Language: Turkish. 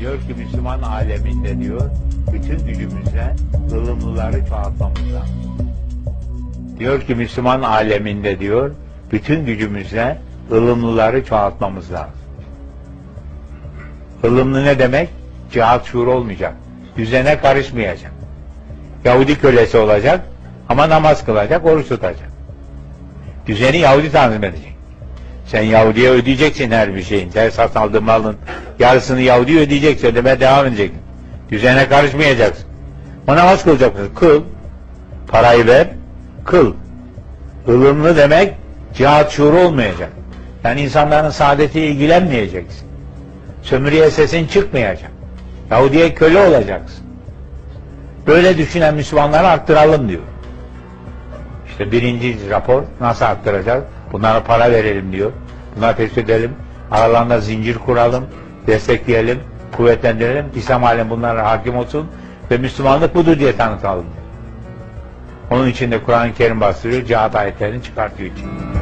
Diyor ki Müslüman aleminde diyor, bütün gücümüzle ılımlıları çoğaltmamız lazım. Diyor ki Müslüman aleminde diyor, bütün gücümüzle ılımlıları çoğaltmamız lazım. Ilımlı ne demek? Cihat şuuru olmayacak. Düzene karışmayacak. Yahudi kölesi olacak ama namaz kılacak, oruç tutacak. Düzeni Yahudi tanzim edecek. Sen Yahudi'ye ödeyeceksin her bir şeyin. Her satın aldığın malın yarısını Yahudi ödeyeceksin. Ödemeye devam edeceksin. Düzene karışmayacaksın. O namaz kılacaksın. Kıl. Parayı ver. Kıl. Ilımlı demek cihat şuuru olmayacak. Yani insanların saadetiyle ilgilenmeyeceksin. Sömürüye sesin çıkmayacak. Yahudi'ye köle olacaksın. Böyle düşünen Müslümanları arttıralım diyor. İşte birinci rapor nasıl arttıracağız? Bunlara para verelim diyor. Tespit edelim. Aralarında zincir kuralım, destekleyelim, kuvvetlendirelim. İslam alemi bunlara hakim olsun ve Müslümanlık budur diye tanıtalım. Onun için de Kur'an-ı Kerim bastırıyor, cihat ayetlerini çıkartıyor için.